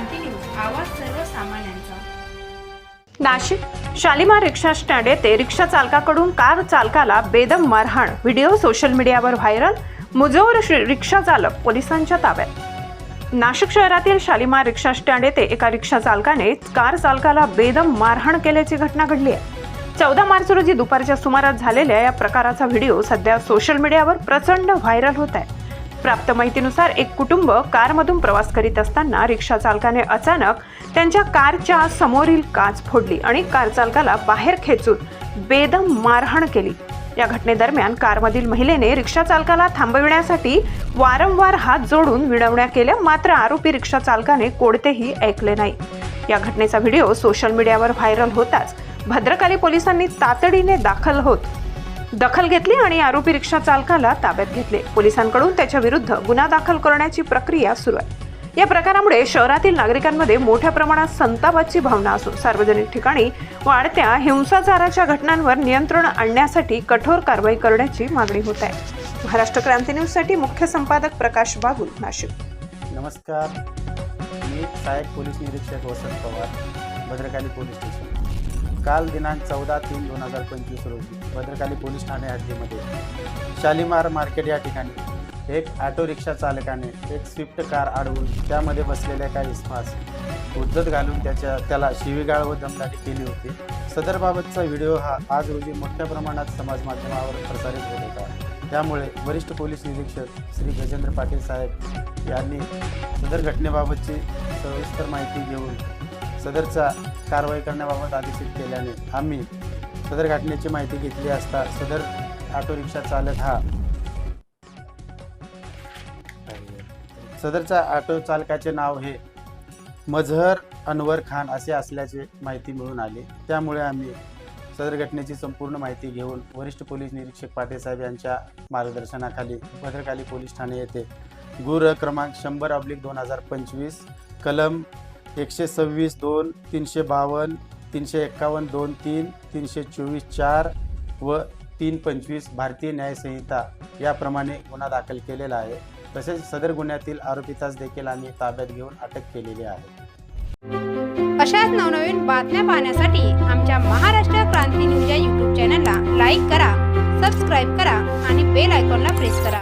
क्रांती news आवाज सर्वसामान्यांचा. नाशिक शालिमार रिक्षा स्टँड येथे रिक्षा चालकाकडून कार चालकाला बेदम मारहाण. व्हिडिओ सोशल मीडियावर व्हायरल. मुजोर रिक्षा चालक पोलिसांच्या ताब्यात. नाशिक शहरातील शालिमार रिक्षा स्टँड येथे एका रिक्षा चालकाने कार चालकाला बेदम मारहाण केल्याची घटना घडली आहे. चौदा मार्च रोजी दुपारच्या सुमारास झालेल्या या प्रकाराचा व्हिडिओ सध्या सोशल मीडियावर प्रचंड व्हायरल होत आहे. प्राप्त माहितीनुसार एक कुटुंब कारमधून प्रवास करीत असताना रिक्षा चालकाने अचानक त्यांच्या कारच्या समोरील काच फोडली आणि कार चालकाला बाहेर खेचून बेदम मारहाण केली. या घटनेदरम्यान कारमधील महिलेने रिक्षा चालकाला थांबविण्यासाठी वारंवार हात जोडून विनवण्या केल्या मात्र आरोपी रिक्षा चालकाने कोणतेही ऐकले नाही. या घटनेचा व्हिडिओ सोशल मीडियावर व्हायरल होताच भद्रकाली पोलिसांनी तातडीने दाखल होत दखल घेतली आणि आरोपी रिक्षा चालकाला ताब्यात घेतले. पोलिसांकडून त्याच्या विरुद्ध गुन्हा दाखल करण्याची प्रक्रिया सुरू आहे. या प्रकारामुळे शहरातील नागरिकांमध्ये मोठ्या प्रमाणात संतापाची भावना असून सार्वजनिक ठिकाणी वाढत्या हिंसाचाराच्या घटनांवर नियंत्रण आणण्यासाठी कठोर कारवाई करण्याची मागणी होत आहे. महाराष्ट्र क्रांती न्यूजसाठी मुख्य संपादक प्रकाश बागुल नाशिक. नमस्कार. मी सहाय्यक पोलीस निरीक्षक वसंत पवार भद्रकाली पोलीस स्टेशन. काल दिनांक चौदा तीन दोन हजार पंचवीस रोजी भद्रकाली पोलीस ठाणे हद्दीमध्ये शालिमार मार्केट या ठिकाणी एक ऑटो रिक्षा चालकाने एक स्विफ्ट कार अडवून त्यामध्ये बसलेल्या काही इस्मास उद्धत घालून त्याच्या त्याला शिवीगाळ व दमदाटी केली होती. सदरबाबतचा व्हिडिओ हा आज रोजी मोठ्या प्रमाणात समाज माध्यमावर प्रसारित होत होता. त्यामुळे वरिष्ठ पोलीस निरीक्षक श्री गजेंद्र पाटील साहेब यांनी सदर घटनेबाबतची सविस्तर माहिती घेऊन सदरचा कारवाई करण्याबाबत आदेशित केल्याने आम्ही सदर घटनेची माहिती घेतली असता सदर ऑटो रिक्षा चालक हा सदरचा ऑटो चालकाचे नाव हे मजहर अनवर खान असे असल्याचे माहिती मिळून आली. त्यामुळे आम्ही सदर घटनेची संपूर्ण माहिती घेऊन वरिष्ठ पोलीस निरीक्षक पाटेसाहेब यांच्या मार्गदर्शनाखाली भद्रकाली पोलीस ठाणे येथे गुर क्रमांक शंभर ऑब्लिक दोन हजार पंचवीस कलम एकशे सव्वीस दोन तीनशे बावन्न तीनशे एक्कावन्न दोन तीन तीनशे चोवीस चार व तीन पंचवीस भारतीय न्यायसंहिता याप्रमाणे गुन्हा दाखल केलेला आहे. तसेच सदर गुन्ह्यातील आरोपितास देखील आम्ही ताब्यात घेऊन अटक केलेली आहे. अशाच नवनवीन बातम्या पाहण्यासाठी आमच्या महाराष्ट्र क्रांती न्यूज या यूट्यूब चॅनलला लाईक करा सबस्क्राईब करा आणि बेल आयकॉनला प्रेस करा.